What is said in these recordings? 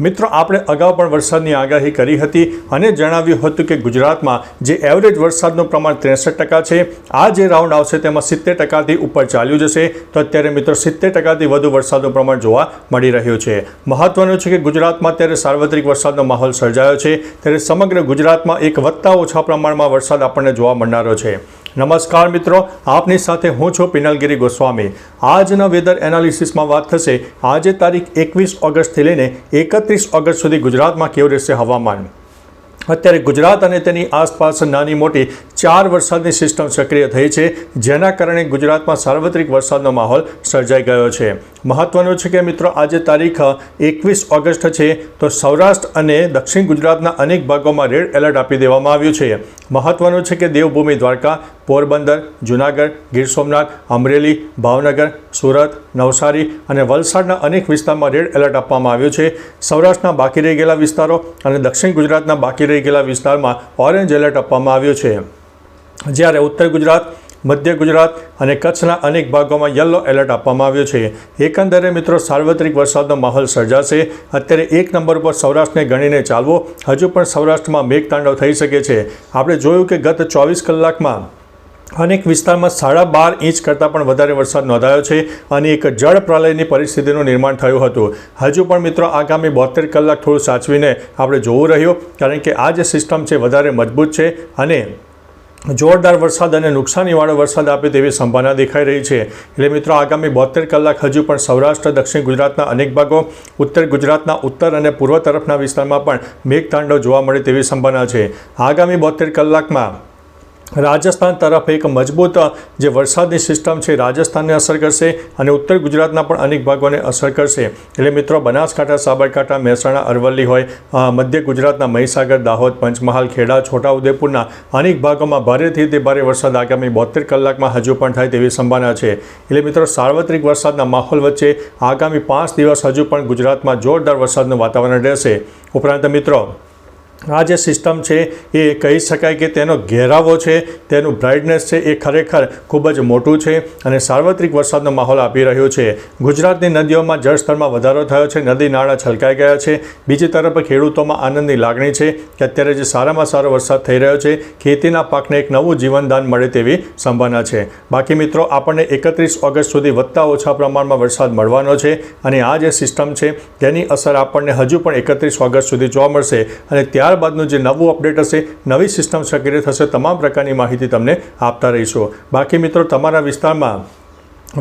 મિત્રો, આપણે અગાઉ પણ વરસાદની આગાહી કરી હતી અને જણાવ્યું હતું કે ગુજરાતમાં જે એવરેજ વરસાદનું પ્રમાણ ત્રેસઠ ટકા છે, આ જે રાઉન્ડ આવશે તેમાં સિત્તેર ટકાથી ઉપર ચાલ્યું જશે. તો અત્યારે મિત્રો, સિત્તેર ટકાથી વધુ વરસાદનું પ્રમાણ જોવા મળી રહ્યું છે. મહત્વનું છે કે ગુજરાતમાં અત્યારે સાર્વત્રિક વરસાદનો માહોલ સર્જાયો છે. ત્યારે સમગ્ર ગુજરાતમાં એક વધતા ઓછા પ્રમાણમાં વરસાદ આપણને જોવા મળનારો છે. નમસ્કાર મિત્રો, આપની સાથે હું છું પિનલગીરી ગોસ્વામી. આજના વેધર એનાલિસિસમાં વાત થશે, આજે તારીખ એકવીસ ઓગસ્ટથી લઈને એકત્રીસ ઓગસ્ટ સુધી ગુજરાતમાં કેવું રહેશે હવામાન? અત્યારે ગુજરાત અને તેની આસપાસ નાની મોટી ચાર વરસાદની સિસ્ટમ સક્રિય થઈ છે, જેના કારણે ગુજરાતમાં સાર્વત્રિક વરસાદનો માહોલ સર્જાઈ ગયો છે. મહત્વનું છે કે મિત્રો આજે તારીખ એકવીસ ઓગસ્ટ છે, તો સૌરાષ્ટ્ર અને દક્ષિણ ગુજરાતના અનેક ભાગોમાં રેડ એલર્ટ આપી દેવામાં આવ્યું છે. મહત્વનું છે કે દેવભૂમિ દ્વારકા, પોરબંદર, જુનાગઢ, ગીર સોમનાથ, અમરેલી, ભાવનગર, સુરત, નવસારી અને વલસાડના અનેક વિસ્તારમાં રેડ એલર્ટ આપવામાં આવ્યું છે. સૌરાષ્ટ્રના બાકી રહી ગયેલા વિસ્તારો અને દક્ષિણ ગુજરાતના બાકી રહી ગયેલા વિસ્તારમાં ઓરેન્જ એલર્ટ આપવામાં આવ્યું છે. જ્યારે ઉત્તર ગુજરાત મધ્ય ગુજરાત અને કચ્છના અનેક ભાગોમાં યલો એલર્ટ આપવામાં આવ્યો છે. એકંદરે મિત્રો, સાર્વત્રિક વરસાદનો માહોલ સર્જાશે. અત્યારે એક નંબર પર સૌરાષ્ટ્રને ગણીને ચાલવો હજુ પણ સૌરાષ્ટ્રમાં મેઘતાંડવ થઈ શકે છે. આપણે જોયું કે ગત ચોવીસ કલાકમાં અનેક વિસ્તારમાં સાડા બાર ઇંચ કરતાં પણ વધારે વરસાદ નોંધાયો છે અને એક જળ પ્રલયની પરિસ્થિતિનું નિર્માણ થયું હતું. હજુ પણ મિત્રો, આગામી બોતેર કલાક થોડું સાચવીને આપણે જોવું રહ્યું, કારણ કે આ જે સિસ્ટમ છે, વધારે મજબૂત છે અને જોરદાર વરસાદ અને નુકસાનીવાળો વરસાદ આપે તેવી સંભાવના દેખાઈ રહી છે. એટલે મિત્રો, આગામી બોતેર કલાક હજુ પણ સૌરાષ્ટ્ર, દક્ષિણ ગુજરાતના અનેક ભાગો, ઉત્તર ગુજરાતના ઉત્તર અને પૂર્વ તરફના વિસ્તારમાં પણ મેઘતાંડવ જોવા મળે તેવી સંભાવના છે. આગામી બોતેર કલાકમાં રાજસ્થાન તરફ એક મજબૂત, જે વરસાદની સિસ્ટમ છે, રાજસ્થાનને અસર કરશે અને ઉત્તર ગુજરાતના પણ અનેક ભાગોને અસર કરશે. એટલે મિત્રો, બનાસકાંઠા, સાબરકાંઠા, મહેસાણા, અરવલ્લી હોય મધ્ય ગુજરાતના મહીસાગર, દાહોદ, પંચમહાલ, ખેડા, છોટાઉદેપુરના અનેક ભાગોમાં ભારેથી તે ભારે વરસાદ આગામી બોતેર કલાકમાં હજુ પણ થાય તેવી સંભાવના છે. એટલે મિત્રો, સાર્વત્રિક વરસાદના માહોલ વચ્ચે આગામી પાંચ દિવસ હજુ પણ ગુજરાતમાં જોરદાર વરસાદનું વાતાવરણ રહેશે. ઉપરાંત મિત્રો આ જે સિસ્ટમ છે, એ કહી શકાય કે તેનો ઘેરાવો છે, તેનું બ્રાઇટનેસ છે, એ ખરેખર ખૂબ જ મોટું છે અને સાર્વત્રિક વરસાદનો માહોલ આપી રહ્યો છે. ગુજરાતની નદીઓમાં જળસ્તરમાં વધારો થયો છે, નદી નાળા છલકાઈ ગયા છે. બીજી તરફ ખેડૂતોમાં આનંદની લાગણી છે કે અત્યારે જે સારામાં સારો વરસાદ થઈ રહ્યો છે, ખેતીના પાકને એક નવું જીવનદાન મળે તેવી સંભાવના છે. બાકી મિત્રો, આપણને એકત્રીસ ઓગસ્ટ સુધી વધતા ઓછા પ્રમાણમાં વરસાદ મળવાનો છે અને આ જે સિસ્ટમ છે, તેની અસર આપણને હજુ પણ એકત્રીસ ઓગસ્ટ સુધી જોવા મળશે અને ત્યારબાદનું જે નવું અપડેટ હશે, નવી સિસ્ટમ સક્રિય થશે, તમામ પ્રકારની માહિતી તમને આપતા રહીશું. બાકી મિત્રો, તમારા વિસ્તારમાં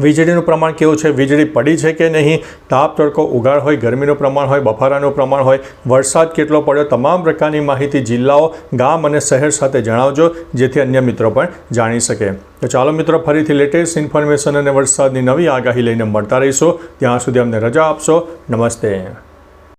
વીજળીનું પ્રમાણ કેવું છે? વીજળી પડી છે કે નહીં? તાપ, તડકો ઉગાડ હોય, ગરમીનું પ્રમાણ હોય, બફારાનું પ્રમાણ હોય, વરસાદ કેટલો પડ્યો? તમામ પ્રકારની માહિતી જિલ્લાઓ, ગામ અને શહેર સાથે જણાવજો, જેથી અન્ય મિત્રો પણ જાણી શકે. તો ચાલો મિત્રો, ફરીથી લેટેસ્ટ ઇન્ફોર્મેશન અને વરસાદની નવી આગાહી લઈને મળતા રહીશું. ત્યાં સુધી અમને રજા આપશો. નમસ્તે.